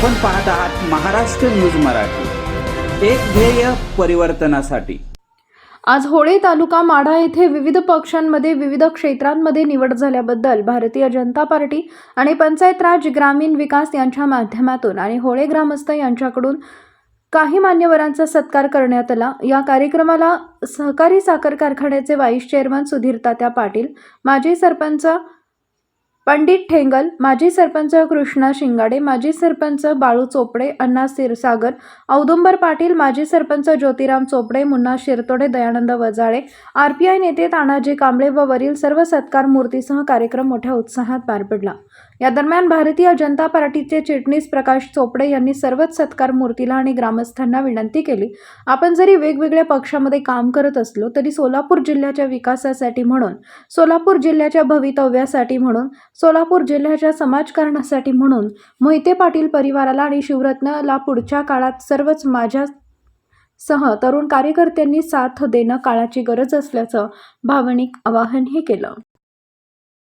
आपण पाहत आहात महाराष्ट्र न्यूज मराठी. एक ध्येय परिवर्तनासाठी. आज होळे तालुका माढा येथे विविध पक्षांमध्ये विविध क्षेत्रांमध्ये निवड झाल्याबद्दल भारतीय जनता पार्टी आणि पंचायत राज ग्रामीण विकास यांच्या माध्यमातून आणि होळे ग्रामस्थ यांच्याकडून काही मान्यवरांचा सत्कार करण्यात आला या कार्यक्रमाला सहकारी साखर कारखान्याचे व्हाईस चेअरमन सुधीर तात्या पाटील माजी सरपंच पंडित ठेंगल माजी सरपंच कृष्णा शिंगाडे माजी सरपंच बाळू चोपडे अण्णा क्षीरसागर औदुंबर पाटील माजी sarpanch Jyotiram Chopde Munna Shirtode Dayanand Vajale R P I नेते तानाजी कांबळे व वरील सर्व सत्कार मूर्तीसह कार्यक्रम मोठ्या उत्साहात पार पडला. या दरम्यान भारतीय जनता पार्टीचे चिटणीस प्रकाश चोपडे यांनी सर्वच सत्कार मूर्तीला आणि ग्रामस्थांना विनंती केली. आपण जरी वेगवेगळ्या पक्षामध्ये काम करत असलो तरी सोलापूर जिल्ह्याच्या विकासासाठी म्हणून सोलापूर जिल्ह्याच्या भवितव्यासाठी म्हणून सोलापूर जिल्ह्याच्या समाजकारणासाठी म्हणून मोहिते पाटील परिवाराला आणि शिवरत्नला पुढच्या काळात सर्वच माझ्या सह तरुण कार्यकर्त्यांनी साथ देणं काळाची गरज असल्याचं भावनिक आवाहनही केलं.